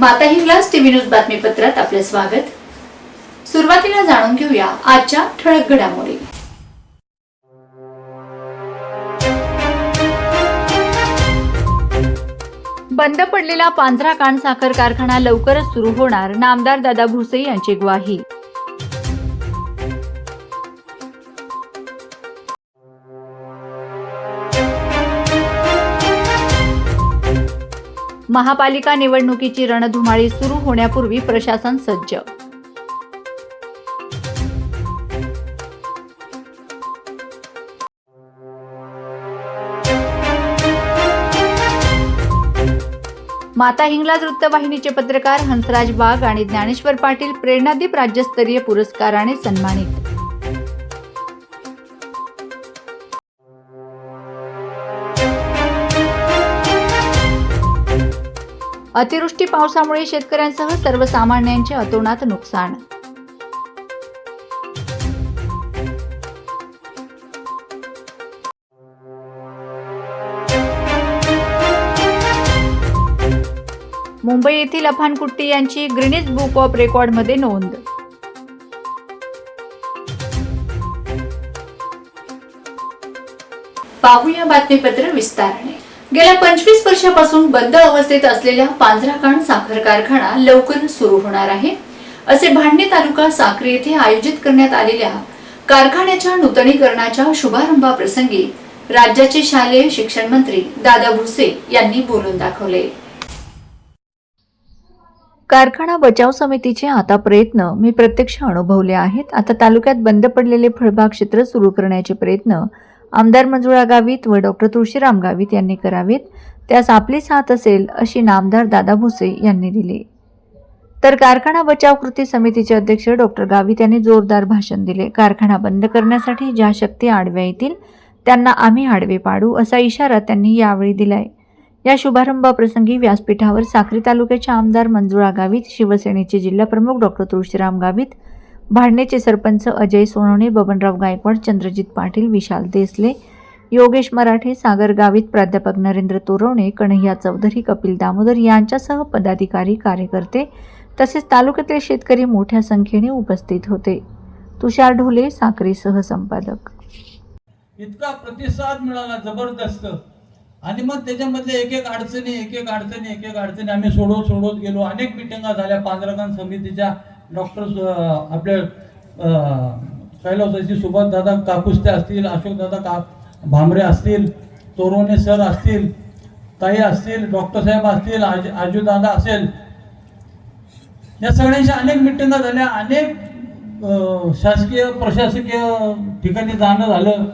माता Hinglaj TV news बातमीपत्रात आपले स्वागत. सुरुवातीला जाणून घेऊया आजच्या ठळक घडामोडी. बंद पडलेला पांझरा कांड साखर कारखाना लवकरच सुरू होणार नामदार दादा भुसे यांची ग्वाही. महापालिका निवडणुकीची रणधुमाळी सुरू होण्यापूर्वी प्रशासन सज्ज. माता हिंगलाज वृत्तवाहिनीचे पत्रकार हंसराज बाग आणि ज्ञानेश्वर पाटील प्रेरणादीप राज्यस्तरीय पुरस्काराने सन्मानित. अतिवृष्टी पावसामुळे शेतकऱ्यांसह सर्वसामान्यांचे अतोनात नुकसान. मुंबई येथील अफान कुट्टी यांची ग्रीनिज बुक ऑफ रेकॉर्डमध्ये नोंद. पाहूया बातमीपत्र विस्ताराने. गेल्या पंचवीस वर्षापासून बंद अवस्थेत असलेल्या पांझराकांड साखर कारखाना लवकर सुरू होणार आहे. असे भांडणे तालुका साक्री येथे आयोजित करण्यात आलेल्या कारखान्याच्या नूतनीकरणाच्या शुभारंभाप्रसंगी राज्याचे शालेय शिक्षण मंत्री दादा भुसे यांनी बोलून दाखवले. कारखाना बचाव समितीचे आता प्रयत्न मी प्रत्यक्ष अनुभवले आहेत. आता तालुक्यात बंद पडलेले फळबाग क्षेत्र सुरू करण्याचे प्रयत्न आमदार मंजुळा गावित व डॉक्टर तुळशीराम गावित यांनी करावेत. त्यास आपली साथ असेल अशी नामदार दादा भुसे यांनी दिली. तर कारखाना बचाव कृती समितीचे अध्यक्ष डॉक्टर गावित यांनी जोरदार भाषण दिले. कारखाना बंद करण्यासाठी ज्या शक्ती आडव्या येतील त्यांना आम्ही आडवे पाडू असा इशारा त्यांनी यावेळी दिलाय. या शुभारंभाप्रसंगी व्यासपीठावर साक्री तालुक्याच्या आमदार मंजुळा गावित शिवसेनेचे जिल्हाप्रमुख डॉक्टर तुळशीराम गावित भाडणेचे सरपंच अजय सोनवणे बबनराव गायकवाड चंद्रजित पाटील विशाल देसले योगेश मराठे सागर गावित प्राध्यापक नरेंद्र तोरवणे कन्हैया चौधरी कपिल दामोदर यांच्यासह पदाधिकारी कार्यकर्ते तसेच तालुक्यातील शेतकरी मोठ्या संख्येने उपस्थित होते. तुषार ढोले साखरेसह सहसंपादक. इतका प्रतिसाद मिळाला जबरदस्त. आणि मग त्याच्यामधले एक एक अडचणी एक एक अडचणी एक एक अडचणी आम्ही सोडवत सोडवत गेलो. अनेक मिटिंगा झाल्या पांढरकान समितीच्या डॉक्टर आपले कैलासाची सुभाषदादा काकुस्ते असतील अशोकदादा का भामरे असतील तोरवणे सर असतील ताई असतील डॉक्टर साहेब असतील आज आजूदादा असेल या सगळ्यांशी अनेक मिटिंगा झाल्या. अनेक शासकीय प्रशासकीय ठिकाणी जाणं झालं.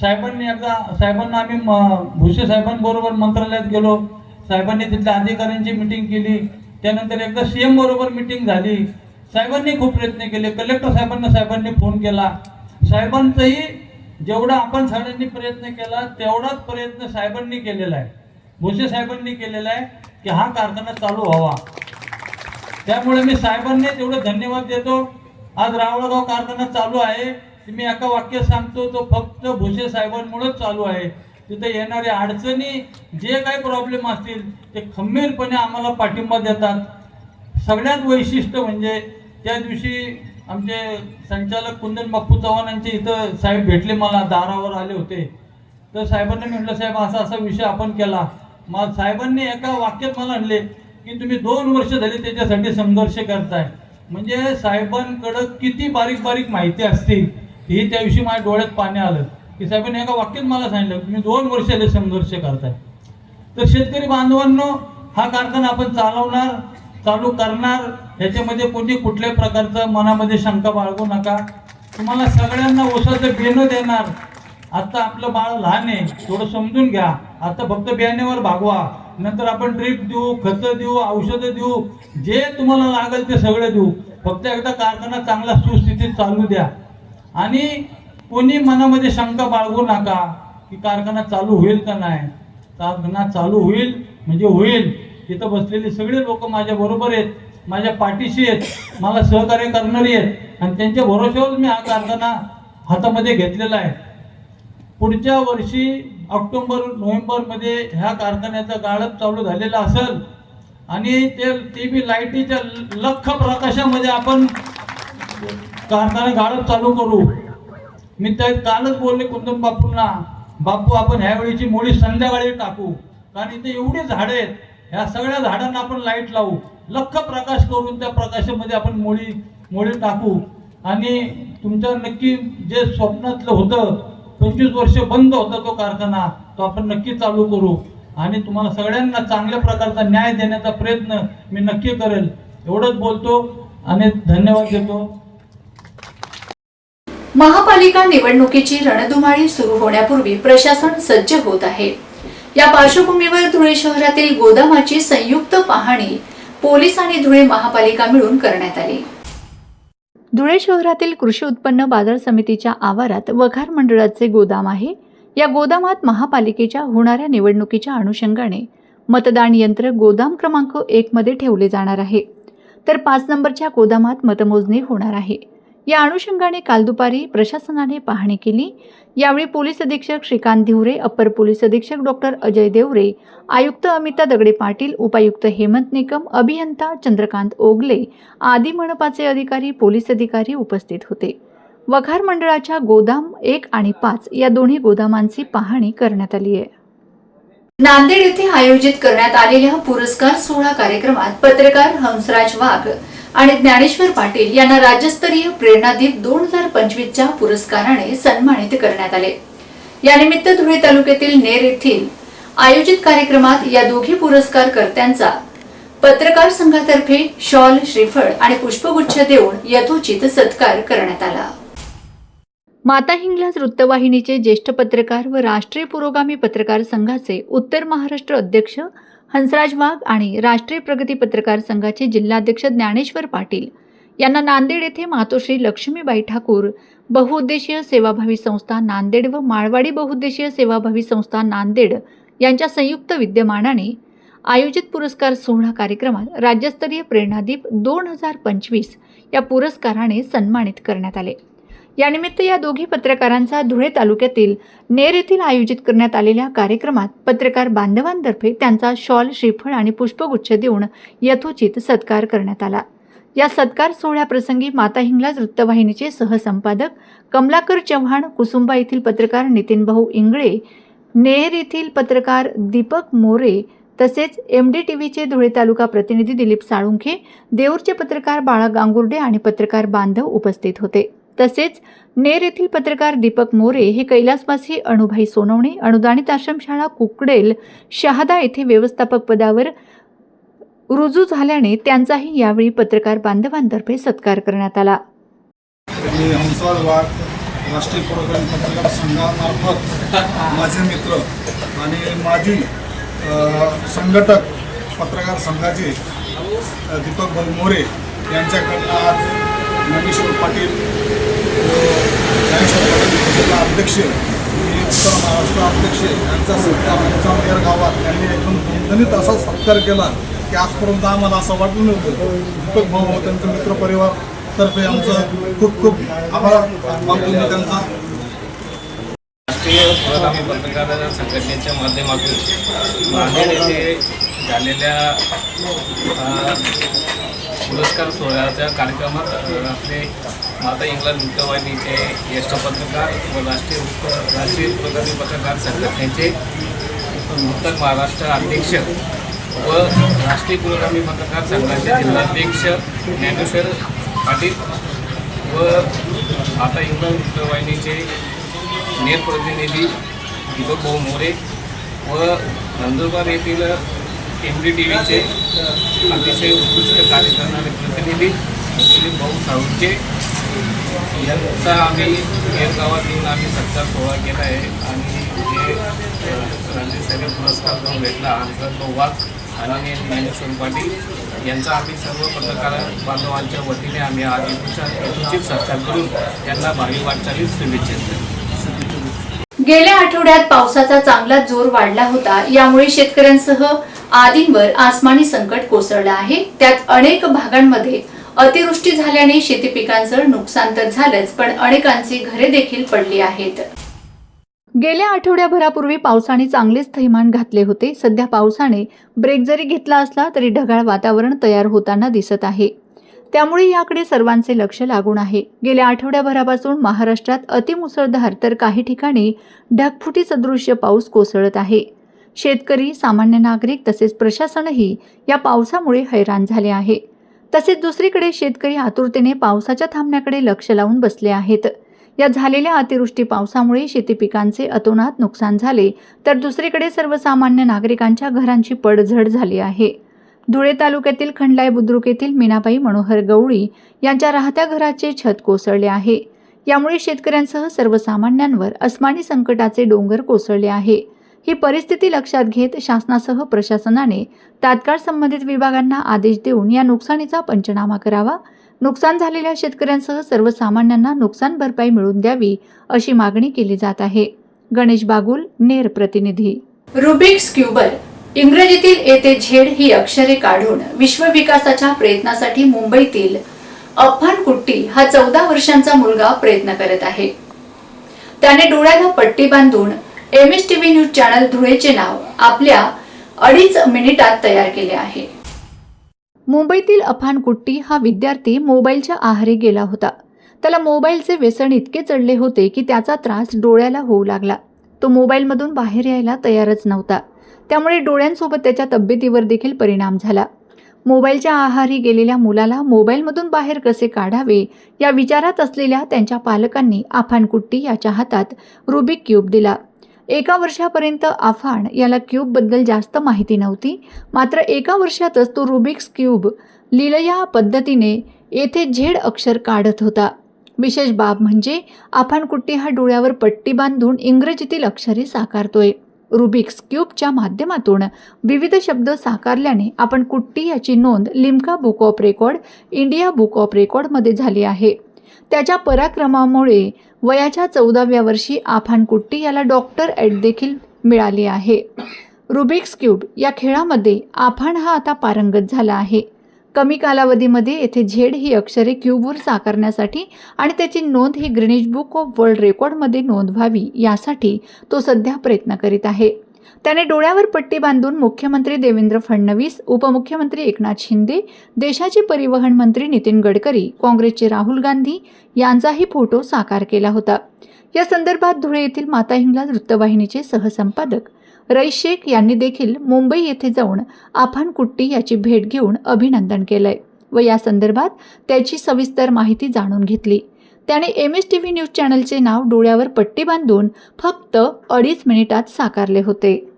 साहेबांनी एकदा साहेबांना आम्ही म- भुसे साहेबांबरोबर मंत्रालयात गेलो. साहेबांनी तिथल्या अधिकाऱ्यांची मिटिंग केली. त्यानंतर एकदा सी एम बरोबर मिटिंग झाली. साहेबांनी खूप प्रयत्न केले. कलेक्टर साहेबांना साहेबांनी फोन केला. साहेबांचाही जेवढा आपण सगळ्यांनी प्रयत्न केला तेवढाच प्रयत्न साहेबांनी केलेला आहे. भुसे साहेबांनी केलेला आहे की हा कारखाना चालू व्हावा. त्यामुळे मी साहेबांनी तेवढं धन्यवाद देतो. आज रावळगाव कारखाना चालू आहे. मी एका वाक्यात सांगतो तो फक्त भुसे साहेबांमुळेच चालू आहे. तिथे येणाऱ्या अडचणी जे काही प्रॉब्लेम असतील ते खंबीरपणे आम्हाला पाठिंबा देतात. सगळ्यात वैशिष्ट्य म्हणजे त्या दिवशी आमचे संचालक कुंदन बाप्पू चव्हाण यांचे इथं साहेब भेटले मला दारावर आले होते. तर साहेबांनी म्हटलं साहेब असा असा विषय आपण केला. मग साहेबांनी एका वाक्यात मला आणले की तुम्ही दोन वर्ष झाली त्याच्यासाठी संघर्ष करताय. म्हणजे साहेबांकडं किती बारीक बारीक माहिती असते ही त्या दिवशी माझ्या डोळ्यात पाणी आलं. की साहेबांनी एका वाक्यात मला सांगितलं तुम्ही दोन वर्ष झाले संघर्ष करताय. तर शेतकरी बांधवांनो हा कारखाना आपण चालवणार चालू करणार याच्यामध्ये कोणी कुठल्याही प्रकारचं मनामध्ये शंका बाळगू नका. तुम्हाला सगळ्यांना ओसाचं बियाणं देणार. आता आपलं बाळ लहान आहे थोडं समजून घ्या. आता फक्त बियाण्यावर भागवा. नंतर आपण ड्रीप देऊ खतं देऊ औषधं देऊ. जे तुम्हाला लागेल ते सगळं देऊ. फक्त एकदा कारखाना चांगला सुस्थितीत चालू द्या. आणि कोणी मनामध्ये शंका बाळगू नका की कारखाना चालू होईल का नाही. कारखाना चालू होईल म्हणजे होईल. तिथं बसलेले सगळे लोक माझ्या बरोबर आहेत माझ्या पाठीशी आहेत मला सहकार्य करणारी आहेत. आणि त्यांच्या भरोश्यावर मी हा कारखाना हातामध्ये घेतलेला आहे. पुढच्या वर्षी ऑक्टोबर नोव्हेंबरमध्ये ह्या कारखान्याचा गाळप चालू झालेला असेल आणि ते टी व्ही लाईटीच्या लख प्रकाशामध्ये आपण कारखाना गाळप चालू करू. मी त्या कालच बोलले कुंदन बापूंना बापू आपण ह्यावेळीची मोळी संध्याकाळी टाकू. कारण इथे एवढी झाडे आहेत ह्या सगळ्या झाडांना आपण लाइट लावू. लख प्रकाश करून त्या प्रकाशामध्ये आपण मोडी मोडी टाकू. आणि तुमचं नक्की जे स्वप्नातलं होतं पंचवीस वर्ष बंद होता तो कारखाना तो आपण नक्की चालू करू. आणि तुम्हाला सगळ्यांना चांगल्या प्रकारचा न्याय देण्याचा प्रयत्न मी नक्की करेल. एवढंच बोलतो आणि धन्यवाद देतो. महापालिका निवडणुकीची रणधुमाळी सुरू होण्यापूर्वी प्रशासन सज्ज होत आहे. या पार्श्वभूमीवर धुळे शहरातील गोदामाची संयुक्त पाहणी पोलीस आणि धुळे महापालिका मिळून करण्यात आली. धुळे शहरातील कृषी उत्पन्न बाजार समितीच्या आवारात वखार मंडळाचे गोदाम आहे. या गोदामात महापालिकेच्या होणाऱ्या निवडणुकीच्या अनुषंगाने मतदान यंत्र गोदाम क्रमांक एक मध्ये ठेवले जाणार आहे. तर पाच नंबरच्या गोदामात मतमोजणी होणार आहे. या अनुषंगाने काल दुपारी प्रशासनाने पाहणी केली. यावेळी पोलीस अधीक्षक श्रीकांत धिवरे अप्पर पोलीस अधीक्षक डॉक्टर अजय देवरे आयुक्त अमिता दगडे पाटील उपायुक्त हेमंत निकम अभियंता चंद्रकांत ओगले आदी मनपाचे अधिकारी पोलीस अधिकारी उपस्थित होते. वखार मंडळाच्या गोदाम एक आणि पाच या दोन्ही गोदामांची पाहणी करण्यात आली आहे. नांदेड येथे आयोजित करण्यात आलेल्या पुरस्कार सोहळा कार्यक्रमात पत्रकार हंसराज वाघ आणि ज्ञानेश्वर पाटील यांना राज्यस्तरीय प्रेरणादीप दोन हजार पंचवीसच्या पुरस्काराने सन्मानित करण्यात आले. यानिमित्त धुळे तालुक्यातील नेर येथील आयोजित कार्यक्रमात या दोघी पुरस्कारकर्त्यांचा पत्रकार संघातर्फे शॉल श्रीफळ आणि पुष्पगुच्छ देऊन यथोचित सत्कार करण्यात आला. माता हिंगलाज वृत्तवाहिनीचे ज्येष्ठ पत्रकार व राष्ट्रीय पुरोगामी पत्रकार संघाचे उत्तर महाराष्ट्र अध्यक्ष हंसराज वाघ आणि राष्ट्रीय प्रगती पत्रकार संघाचे जिल्हाध्यक्ष ज्ञानेश्वर पाटील यांना नांदेड येथे मातोश्री लक्ष्मीबाई ठाकूर बहुउद्देशीय सेवाभावी संस्था नांदेड व माळवाडी बहुउद्देशीय सेवाभावी संस्था नांदेड यांच्या संयुक्त विद्यमानाने आयोजित पुरस्कार सोहळा कार्यक्रमात राज्यस्तरीय प्रेरणादीप दोन हजार पंचवीस या पुरस्काराने सन्मानित करण्यात आले. यानिमित्त या दोघी पत्रकारांचा धुळे तालुक्यातील नेर येथील आयोजित करण्यात आलेल्या कार्यक्रमात पत्रकार बांधवांतर्फे त्यांचा शॉल श्रीफळ आणि पुष्पगुच्छ देऊन यथोचित सत्कार करण्यात आला. या सत्कार सोहळ्याप्रसंगी माता हिंगलाज वृत्तवाहिनीचे सहसंपादक कमलाकर चव्हाण कुसुंबा येथील पत्रकार नितीन भाऊ इंगळे नेहर येथील पत्रकार दीपक मोरे तसेच एम डी टी व्हीचे धुळे तालुका प्रतिनिधी दिलीप साळुंखे देऊरचे पत्रकार बाळा गांगुर्डे आणि पत्रकार बांधव उपस्थित होते. तसेच नेर येथील पत्रकार दीपक मोरे हे कैलासवासी अणुभाई सोनवणे अनुदानित आश्रमशाळा कुकडेल शहादा येथे व्यवस्थापक पदावर रुजू झाल्याने त्यांचाही यावेळी पत्रकार बांधवांतर्फे सत्कार करण्यात आला. राष्ट्रीय पुरोगामी पत्रकार संघामार्फत माझे मित्र आणि माजी संघटक पत्रकार संघाचे दीपक भाऊ मोरे यांच्याकडनं आज नागेश्वर पाटील नागेश्वर पाटील जिल्हा अध्यक्ष उत्तर महाराष्ट्र अध्यक्ष यांचा सत्कार आमच्या गावात त्यांनी एकदम दणदणीत असा सत्कार केला की आजपर्यंत आम्हाला असं वाटलं नव्हतं. दीपक भाऊ त्यांचं त्यांचा मित्रपरिवार तर्फे आमचं खूप खूप आभार मानतो मी त्यांचा. राष्ट्रीय पत्रकार संघटनेच्या माध्यमातून नांदेड येथे झालेल्या पुरस्कार सोहळ्याच्या कार्यक्रमात आपले माता इंग्लंड वृत्तवाहिनीचे ज्येष्ठ पत्रकार व राष्ट्रीय वृत्त राष्ट्रीय पुरोगामी पत्रकार संघटनेचे उत्तर महाराष्ट्र अध्यक्ष व राष्ट्रीय पुरोगामी पत्रकार संघाचे जिल्हाध्यक्ष ज्ञानेश्वर पाटील व आता इंग्लंड वृत्तवाहिनीचे नेर प्रतिनिधी दीपक भाऊ मोरे व नंदुरबार येथील एम डी टी व्हीचे अतिशय उत्कृष्ट कार्य करणारे प्रतिनिधी दिलीप भाऊ साळुंके यांचा आम्ही नेर गावात येऊन आम्ही सत्कार सोहळा केला आहे. आणि जे राज्यस्तरीय पुरस्कार जो भेटला आमचा तो वाद आणि ज्ञानेश्वर पाटील यांचा आम्ही सर्व पत्रकार बांधवांच्या वतीने आम्ही आज यथोचित सत्कार करून त्यांना भावी वाटचालीस शुभेच्छा गेल्या आठवड्यात पावसाचा चांगला जोर वाढला होता. यामुळे शेतकऱ्यांसह आदींवर आसमानी संकट कोसळलं आहे. त्यात अनेक भागांमध्ये अतिवृष्टी झाल्याने शेती पिकांचं नुकसान तर झालंच पण अनेकांची घरे देखील पडली आहेत. गेल्या आठवड्याभरापूर्वी पावसाने चांगलेच थैमान घातले होते. सध्या पावसाने ब्रेक जरी घेतला असला तरी ढगाळ वातावरण तयार होताना दिसत आहे. त्यामुळे याकडे सर्वांचे लक्ष लागून आहे. गेल्या आठवड्याभरापासून महाराष्ट्रात अतिमुसळधार तर काही ठिकाणी ढगफुटी सदृश्य पाऊस कोसळत आहे. शेतकरी सामान्य नागरिक तसेच प्रशासनही या पावसामुळे हैराण झाले आहे. तसेच दुसरीकडे शेतकरी आतुरतेने पावसाच्या थांबण्याकडे लक्ष लावून बसले आहेत. या झालेल्या अतिवृष्टी पावसामुळे शेती पिकांचे अतोनात नुकसान झाले तर दुसरीकडे सर्वसामान्य नागरिकांच्या घरांची पडझड झाली आहे. धुळे तालुक्यातील खंडलाय बुद्रुक येथील मीनाबाई मनोहर गवळी यांच्या राहत्या घराचे छत कोसळले आहे. यामुळे शेतकऱ्यांसह सर्वसामान्यांवर अस्मानी संकटाचे डोंगर कोसळले आहे. ही परिस्थिती लक्षात घेत शासनासह प्रशासनाने तात्काळ संबंधित विभागांना आदेश देऊन या नुकसानीचा पंचनामा करावा. नुकसान झालेल्या शेतकऱ्यांसह सर्वसामान्यांना नुकसान भरपाई मिळवून द्यावी अशी मागणी केली जात आहे. गणेश बागुल नेर प्रतिनिधी. रुबिक्स क्युबर इंग्रजीतील येथे झेड ही अक्षरे काढून विश्वविकासाच्या प्रयत्नासाठी मुंबईतील अफान कुट्टी हा चौदा वर्षांचा मुलगा प्रयत्न करत आहे. त्याने डोळ्याला पट्टी बांधून M S TV news channel धुळेचे नाव आपल्या अडीच मिनिटात तयार केले आहे. मुंबईतील अफान कुट्टी हा विद्यार्थी मोबाईलच्या आहारी गेला होता. त्याला मोबाईलचे व्यसन इतके चढले होते की त्याचा त्रास डोळ्याला होऊ लागला. तो मोबाईलमधून बाहेर यायला तयारच नव्हता. त्यामुळे डोळ्यांसोबत त्याच्या तब्येतीवर देखील परिणाम झाला. मोबाईलच्या आहारी गेलेल्या मुलाला मोबाईलमधून बाहेर कसे काढावे या विचारात असलेल्या त्यांच्या पालकांनी आफानकुट्टी याच्या हातात रुबिक क्यूब दिला. एका वर्षापर्यंत आफाण याला क्यूबबद्दल जास्त माहिती नव्हती. मात्र एका वर्षातच तो रुबिक्स क्यूब लिलया पद्धतीने येथे झेड अक्षर काढत होता. विशेष बाब म्हणजे आफाण कुट्टी हा डोळ्यावर पट्टी बांधून इंग्रजीतील अक्षरे साकारतोय. रुबिक्स क्यूबच्या माध्यमातून विविध शब्द साकारल्याने आपण कुट्टी याची नोंद Limca book of record India book of रेकॉर्डमध्ये झाली आहे. त्याच्या पराक्रमामुळे वयाच्या चौदाव्या वर्षी आफान कुट्टी याला डॉक्टर ॲड देखील मिळाली आहे. रुबिक्स क्यूब या खेळामध्ये आफान हा आता पारंगत झाला आहे. कमी कालावधीमध्ये येथे झेड ही अक्षरे क्यूबवर साकारण्यासाठी आणि त्याची नोंद ही ग्रीनिज बुक ऑफ वर्ल्ड रेकॉर्डमध्ये नोंद व्हावी यासाठी तो सध्या प्रयत्न करीत आहे. त्याने डोळ्यावर पट्टी बांधून मुख्यमंत्री देवेंद्र फडणवीस उपमुख्यमंत्री एकनाथ शिंदे देशाचे परिवहन मंत्री नितीन गडकरी काँग्रेसचे राहुल गांधी यांचाही फोटो साकार केला होता. या संदर्भात धुळे येथील माता हिंगला वृत्तवाहिनीचे सहसंपादक रईस शेख यांनी देखील मुंबई येथे जाऊन आफान कुट्टी याची भेट घेऊन अभिनंदन केलंय व या संदर्भात त्याची सविस्तर माहिती जाणून घेतली. त्याने M S T V news चॅनलचे नाव डोळ्यावर पट्टी बांधून फक्त अडीच मिनिटात साकारले होते.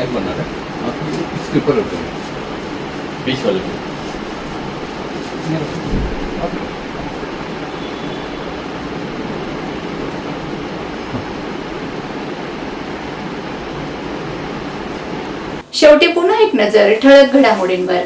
इंडिया बनणार आहे. आपली पीस होतो. बीचवाले शेवटी पुन्हा एक नजर ठळक घडामोडींवर.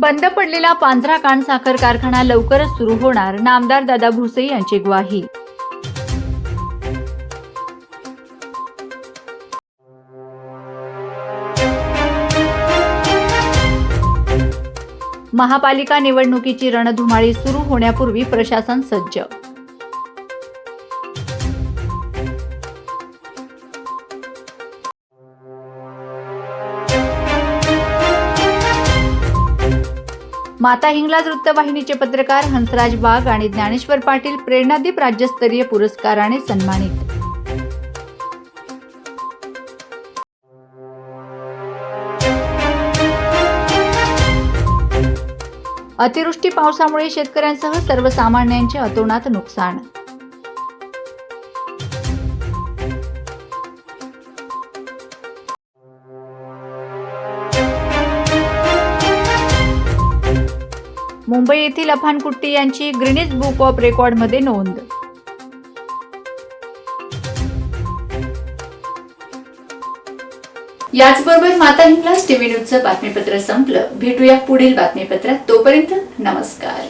बंद पडलेला पांझरा काण साखर कारखाना लवकरच सुरू होणार नामदार दादा भुसे यांची ग्वाही. महापालिका निवडणुकीची रणधुमाळी सुरू होण्यापूर्वी प्रशासन सज्ज माता हिंगलाज वृत्तवाहिनीचे पत्रकार हंसराज बाग आणि ज्ञानेश्वर पाटील प्रेरणादीप राज्यस्तरीय पुरस्काराने सन्मानित. अतिवृष्टी पावसामुळे शेतकऱ्यांसह सर्वसामान्यांचे अतोनात नुकसान. मुंबई येथील अफान कुट्टी यांची ग्रीनिज बुक ऑफ रेकॉर्डमध्ये नोंद. याचबरोबर माता हिंगलाज टीव्ही न्यूजचं बातमीपत्र संपलं. भेटूया पुढील बातमीपत्रात. तोपर्यंत नमस्कार.